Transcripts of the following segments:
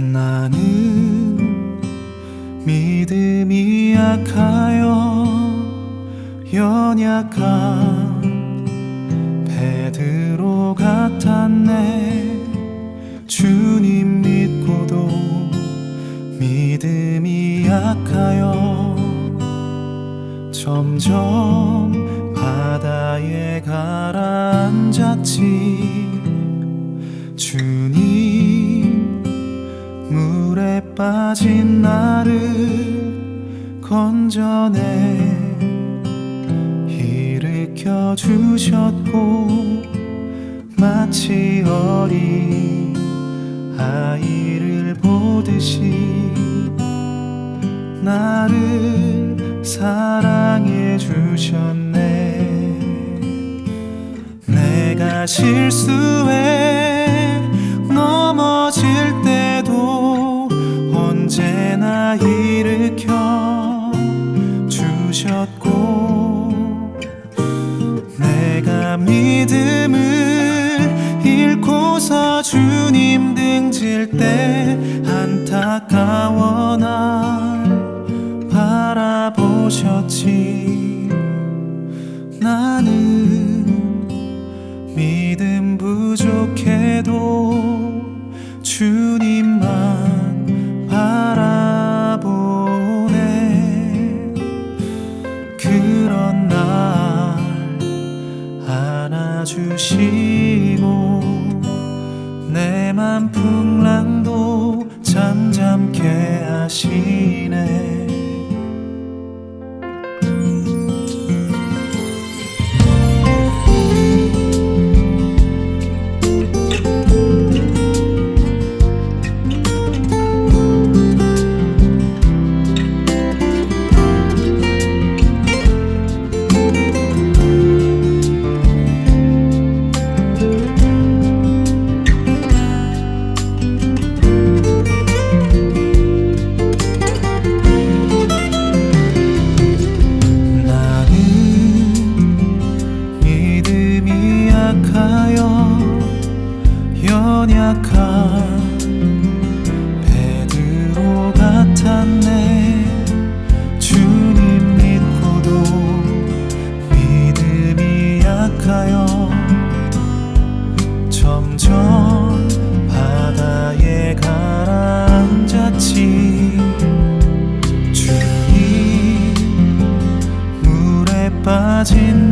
나는 믿음이 약하여 연약한 베드로 같았네. 주님 믿고도 믿음이 약하여 점점 바다에 가라앉았지. 주님 빠진 나를 건져내. 일으켜 주셨고 마치 어린 아이를 보듯이 나를 사랑해 주셨네. 내가 실수해 믿음을 잃고서 주님 등질 때 안타까워 날 바라보셨지. 나는 믿음 부족해도 주님 주시고 내 맘 풍랑도 잠잠케 하시네 연약한 베드로 같았네. 주님 믿고도 믿음이 약하여 점점 바다에 가라앉았지. 주님 물에 빠진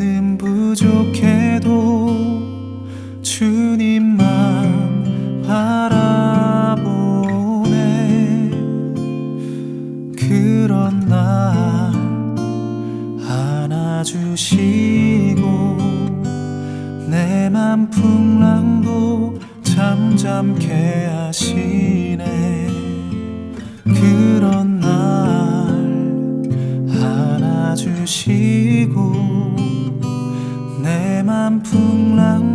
믿음 부족해도 주님만 바라보네. 그런 날 안아주시고 내 맘 풍랑도 잠잠케 하시네. 그런 날 안아주시고 내맘 풍랑